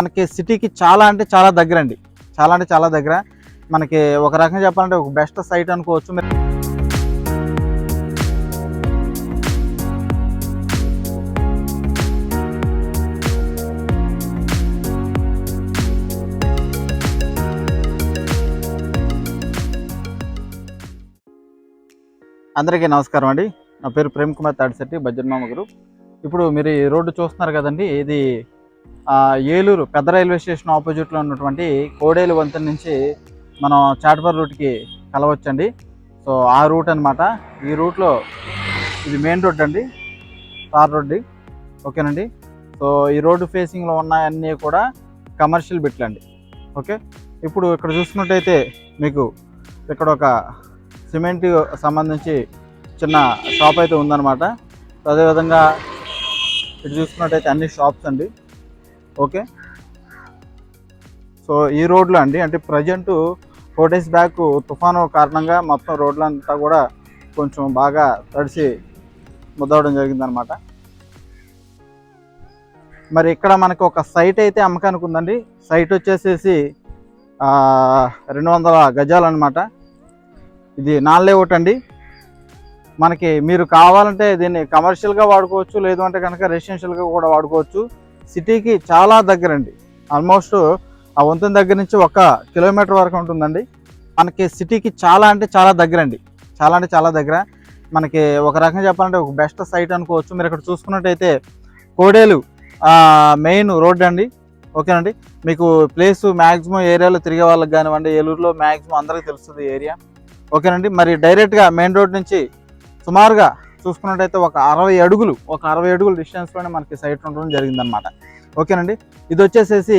మనకి సిటీకి చాలా అంటే చాలా దగ్గర అండి చాలా అంటే చాలా దగ్గర. మనకి ఒక రకంగా చెప్పాలంటే ఒక బెస్ట్ సైట్ అనుకోవచ్చు. మీరు అందరికీ నమస్కారం అండి. నా పేరు ప్రేమ్ కుమార్ తాడిశెట్టి భజన్మామ గ్రూప్ ఇప్పుడు మీరు ఈ రోడ్డు చూస్తున్నారు కదండి ఇది ఏలూరు పెద్ద రైల్వే స్టేషన్ ఆపోజిట్లో ఉన్నటువంటి కోడేలు వంతెన నుంచి మనం చాటపర్ రూట్కి కలవచ్చండి. సో ఆ రూట్ అన్నమాట. ఈ రూట్లో ఇది మెయిన్ రోడ్ అండి. Tar road. ఓకేనండి? సో ఈ రోడ్డు ఫేసింగ్లో ఉన్నాయన్నీ కూడా కమర్షియల్ బిట్లు అండి. ఓకే? ఇప్పుడు ఇక్కడ చూసుకున్నట్టయితే మీకు ఇక్కడ ఒక సిమెంట్ సంబంధించి చిన్న షాప్ అయితే ఉందన్నమాట. అదేవిధంగా ఇటు చూసుకున్నట్టయితే అన్ని షాప్స్ అండి. ఓకే? సో ఈ రోడ్లో అండి అంటే ప్రజెంట్ ఫోర్ డేస్ బ్యాక్ తుఫాను కారణంగా మొత్తం రోడ్లంతా కూడా కొంచెం బాగా తడిసి ముద్దవడం జరిగిందనమాట మరి ఇక్కడ మనకు ఒక సైట్ అయితే అమ్మకానికి ఉందండి. సైట్ వచ్చేసేసి రెండు వందల గజాలు అనమాట ఇది నాన్ లేఅవుట్ అండి. మనకి మీరు కావాలంటే దీన్ని కమర్షియల్గా వాడుకోవచ్చు లేదు అంటే కనుక రెసిడెన్షియల్గా కూడా వాడుకోవచ్చు. సిటీకి చాలా దగ్గర అండి ఆల్మోస్ట్ ఆ వంతెన దగ్గర నుంచి ఒక కిలోమీటర్ వరకు ఉంటుందండి. మనకి సిటీకి చాలా అంటే చాలా దగ్గర అండి చాలా అంటే చాలా దగ్గర. మనకి ఒక రకంగా చెప్పాలంటే ఒక బెస్ట్ సైట్ అనుకోవచ్చు. మీరు ఇక్కడ చూసుకున్నట్టయితే కోడేలు మెయిన్ రోడ్ అండి. ఓకేనండి మీకు ప్లేస్ మ్యాక్సిమం ఏరియాలో తిరిగే వాళ్ళకి కానివ్వండి ఏలూరులో మ్యాక్సిమం అందరికీ తెలుస్తుంది ఏరియా ఓకేనండి మరి డైరెక్ట్గా మెయిన్ రోడ్ నుంచి సుమారుగా చూసుకున్నట్టయితే ఒక అరవై అడుగులు ఒక అరవై అడుగుల డిస్టెన్స్లోనే మనకి సైట్ ఉండడం జరిగిందనమాట ఓకేనండి? ఇది వచ్చేసేసి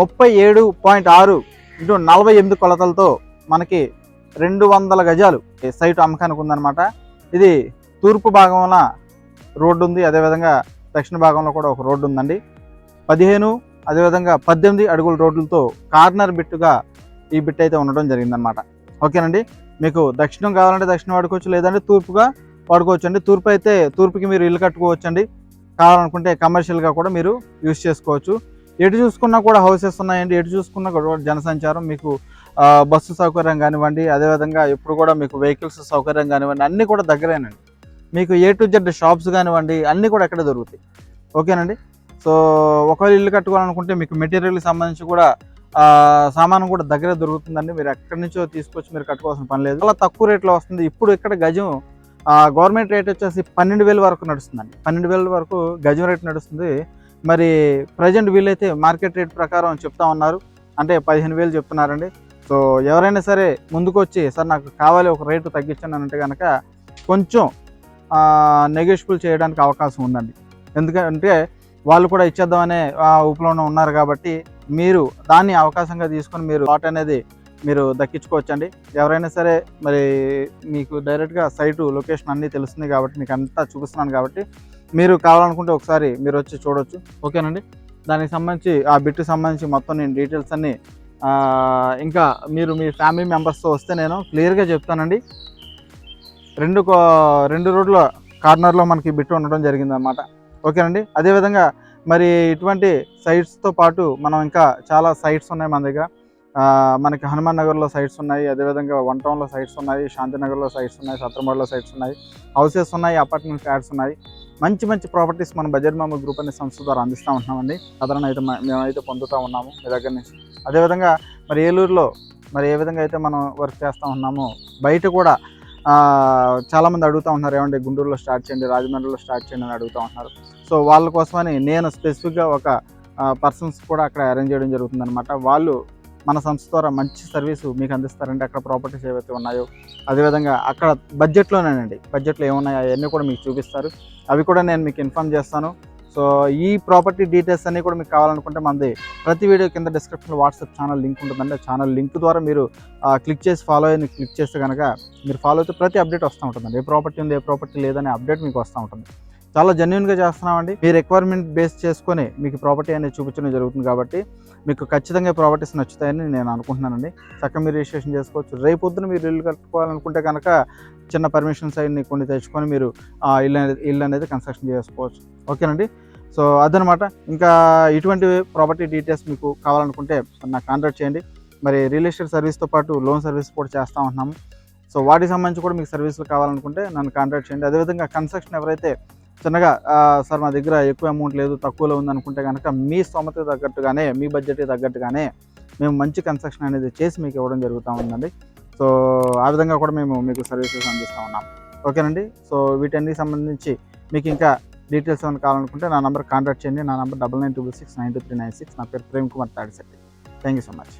ముప్పై ఏడు పాయింట్ ఆరు ఇంటూ నలభై ఎనిమిది కొలతలతో మనకి రెండు వందల గజాలు ఈ సైట్ అమ్మకానికి ఉందన్నమాట. ఇది తూర్పు భాగంలో రోడ్డు ఉంది అదేవిధంగా దక్షిణ భాగంలో కూడా ఒక రోడ్డు ఉందండి. పదిహేను అదేవిధంగా పద్దెనిమిది అడుగుల రోడ్లతో కార్నర్ బిట్టుగా ఈ బిట్ అయితే ఉండడం జరిగిందనమాట ఓకేనండి? మీకు దక్షిణం కావాలంటే దక్షిణం వాడుకోవచ్చు లేదంటే తూర్పుగా వాడుకోవచ్చు అండి తూర్పు అయితే తూర్పుకి మీరు ఇల్లు కట్టుకోవచ్చండి. కావాలనుకుంటే కమర్షియల్గా కూడా మీరు యూస్ చేసుకోవచ్చు. ఎటు చూసుకున్నా కూడా హౌసెస్ ఉన్నాయండి. ఎటు చూసుకున్నా కూడా జనసంచారం మీకు బస్సు సౌకర్యం కానివ్వండి అదేవిధంగా ఎప్పుడు కూడా మీకు వెహికల్స్ సౌకర్యం కానివ్వండి అన్నీ కూడా దగ్గరేనండి. మీకు ఏ టు జెడ్ షాప్స్ కానివ్వండి అన్నీ కూడా ఎక్కడే దొరుకుతాయి. ఓకేనండి? సో ఒకవేళ ఇల్లు కట్టుకోవాలనుకుంటే మీకు మెటీరియల్కి సంబంధించి కూడా ఆ, సామాను కూడా దగ్గరే దొరుకుతుందండి. మీరు ఎక్కడి నుంచో తీసుకొచ్చి మీరు కట్టుకోవాల్సిన పని లేదు. చాలా తక్కువ రేట్లో వస్తుంది. ఇప్పుడు ఇక్కడ గజం గవర్నమెంట్ రేట్ వచ్చేసి పన్నెండు వేల వరకు నడుస్తుందండి. పన్నెండు వేల వరకు గజం రేట్ నడుస్తుంది. మరి ప్రజెంట్ వీలైతే మార్కెట్ రేట్ ప్రకారం చెప్తా ఉన్నారు. అంటే పదిహేను వేలు చెప్తున్నారండి. సో ఎవరైనా సరే ముందుకు వచ్చి సార్ నాకు కావాలి ఒక రేటు తగ్గించండి అంటే కనుక కొంచెం నెగోషియబుల్ చేయడానికి అవకాశం ఉందండి. ఎందుకంటే వాళ్ళు కూడా ఇచ్చేద్దామనే ఆ, ఊపులోనే ఉన్నారు కాబట్టి మీరు దాన్ని అవకాశంగా తీసుకొని మీరు లాట్ అనేది మీరు దక్కించుకోవచ్చండి. ఎవరైనా సరే మరి మీకు డైరెక్ట్గా సైటు లొకేషన్ అన్నీ తెలుస్తుంది కాబట్టి మీకు అంతా చూపిస్తున్నాను కాబట్టి మీరు కావాలనుకుంటే ఒకసారి మీరు వచ్చి చూడొచ్చు. ఓకేనండి? దానికి సంబంధించి ఆ బిట్కి సంబంధించి మొత్తం నేను డీటెయిల్స్ అన్నీ ఇంకా మీరు మీ ఫ్యామిలీ మెంబర్స్తో వస్తే నేను క్లియర్గా చెప్తానండి. రెండు కో- రెండు రోడ్ల కార్నర్లో మనకి బిట్ ఉండడం జరిగిందనమాట ఓకేనండి? అదేవిధంగా మరి ఇటువంటి సైట్స్తో పాటు మనం ఇంకా చాలా సైట్స్ ఉన్నాయి మన దగ్గర. మనకి హనుమాన్ నగర్లో సైట్స్ ఉన్నాయి అదేవిధంగా వన్ టౌన్లో సైట్స్ ఉన్నాయి శాంతినగర్లో సైట్స్ ఉన్నాయి సత్రమూడలో సైట్స్ ఉన్నాయి హౌసెస్ ఉన్నాయి అపార్ట్మెంట్ ఫ్లాట్స్ ఉన్నాయి. మంచి మంచి ప్రాపర్టీస్ మన బజార్ మామ గ్రూప్ అనే సంస్థ ద్వారా అందిస్తూ ఉంటున్నామండి. సాధారణ అయితే మేమైతే పొందుతూ ఉన్నాము మీ దగ్గర నుంచి. అదేవిధంగా మరి ఏలూరులో మరి ఏ విధంగా అయితే మనం వర్క్ చేస్తూ ఉన్నామో బయట కూడా చాలామంది అడుగుతూ ఉన్నారు ఏమంటే గుంటూరులో స్టార్ట్ చేయండి రాజమండ్రిలో స్టార్ట్ చేయండి అని అడుగుతూ ఉంటున్నారు సో వాళ్ళ కోసమని నేను స్పెసిఫిక్గా ఒక పర్సన్స్ కూడా అక్కడ అరేంజ్ చేయడం జరుగుతుందనమాట వాళ్ళు మన సంస్థ ద్వారా మంచి సర్వీసు మీకు అందిస్తారండి అక్కడ ప్రాపర్టీస్ ఏవైతే ఉన్నాయో అదేవిధంగా అక్కడ బడ్జెట్లోనేనండి. బడ్జెట్లో ఏమున్నాయో అవన్నీ కూడా మీకు చూపిస్తారు. అవి కూడా నేను మీకు ఇన్ఫామ్ చేస్తాను. సో ఈ ప్రాపర్టీ డీటెయిల్స్ అన్నీ కూడా మీకు కావాలనుకుంటే మనది ప్రతి వీడియో కింద డిస్క్రిప్షన్లో వాట్సాప్ ఛానల్ లింక్ ఉంటుందండి. ఆ ఛానల్ లింక్ ద్వారా మీరు క్లిక్ చేసి ఫాలో అయ్యి క్లిక్ చేస్తే కనుక మీరు ఫాలో అయితే ప్రతి అప్డేట్ వస్తూ ఉంటుందండి. ఏ ప్రాపర్టీ ఉంది ఏ ప్రాపర్టీ లేదనే అప్డేట్ మీకు వస్తూ ఉంటుంది. చాలా జెన్యున్గా చేస్తున్నామండి. మీ రిక్వైర్మెంట్ బేస్ చేసుకొని మీకు ప్రాపర్టీ అనేది చూపించడం జరుగుతుంది కాబట్టి మీకు ఖచ్చితంగా ప్రాపర్టీస్ నచ్చుతాయని నేను అనుకుంటున్నానండి. చక్కగా మీరు రిజిస్ట్రేషన్ చేసుకోవచ్చు. రేపు పొద్దున మీరు ఇల్లు కట్టుకోవాలనుకుంటే కనుక చిన్న పర్మిషన్స్ అన్ని కొన్ని తెచ్చుకొని మీరు ఆ ఇల్లు అనేది ఇల్లు అనేది కన్స్ట్రక్షన్ చేసుకోవచ్చు. ఓకేనండి? సో అదనమాట. ఇంకా ఇటువంటి ప్రాపర్టీ డీటెయిల్స్ మీకు కావాలనుకుంటే నాకు కాంటాక్ట్ చేయండి. మరి రియల్ ఎస్టేట్ సర్వీస్తో పాటు లోన్ సర్వీస్ కూడా చేస్తూ ఉంటున్నాము. సో వాటికి సంబంధించి కూడా మీకు సర్వీసులు కావాలనుకుంటే నన్ను కాంటాక్ట్ చేయండి. అదేవిధంగా కన్స్ట్రక్షన్ ఎవరైతే చిన్నగా సార్ మా దగ్గర ఎక్కువ అమౌంట్ లేదు తక్కువలో ఉంది అనుకుంటే కనుక మీ స్తోమతకి తగ్గట్టుగానే మీ బడ్జెట్కి తగ్గట్టుగానే మేము మంచి కన్స్ట్రక్షన్ అనేది చేసి మీకు ఇవ్వడం జరుగుతూ ఉందండి. సో ఆ విధంగా కూడా మేము మీకు సర్వీసెస్ అందిస్తూ ఉన్నాం. ఓకేనండి? సో వీటన్నిటికి సంబంధించి మీకు ఇంకా డీటెయిల్స్ ఏమైనా కావాలనుకుంటే నా నెంబర్ కాంటాక్ట్ చేయండి. నా number double nine two six nine two three nine six నా పేరు Prem Kumar Tadisetti. Thank you so much